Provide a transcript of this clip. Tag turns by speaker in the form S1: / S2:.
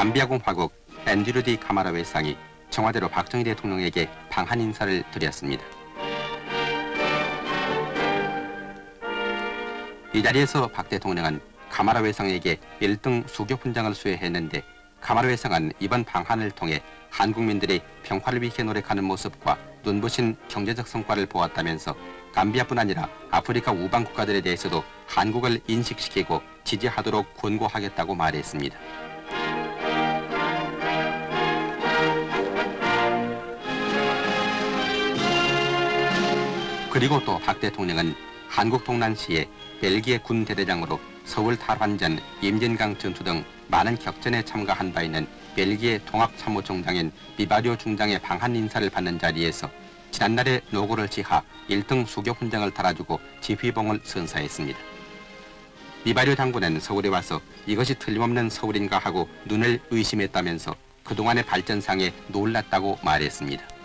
S1: 감비아공 화국 앤드류 디 카마라 외상이 청와대로 박정희 대통령에게 방한 인사를 드렸습니다. 이 자리에서 박 대통령은 카마라 외상에게 1등 수교 훈장을 수여했는데 카마라 외상은 이번 방한을 통해 한국민들이 평화를 위해 노력하는 모습과 눈부신 경제적 성과를 보았다면서 감비아뿐 아니라 아프리카 우방 국가들에 대해서도 한국을 인식시키고 지지하도록 권고하겠다고 말했습니다. 그리고 또 박 대통령은 한국 동란시에 벨기에 군 대대장으로 서울 탈환전, 임진강 전투 등 많은 격전에 참가한 바 있는 벨기에 통합참모총장인 비바리오 중장의 방한 인사를 받는 자리에서 지난날의 노고를 지하 1등 수교 훈장을 달아주고 지휘봉을 선사했습니다. 비바리오 장군은 서울에 와서 이것이 틀림없는 서울인가 하고 눈을 의심했다면서 그동안의 발전상에 놀랐다고 말했습니다.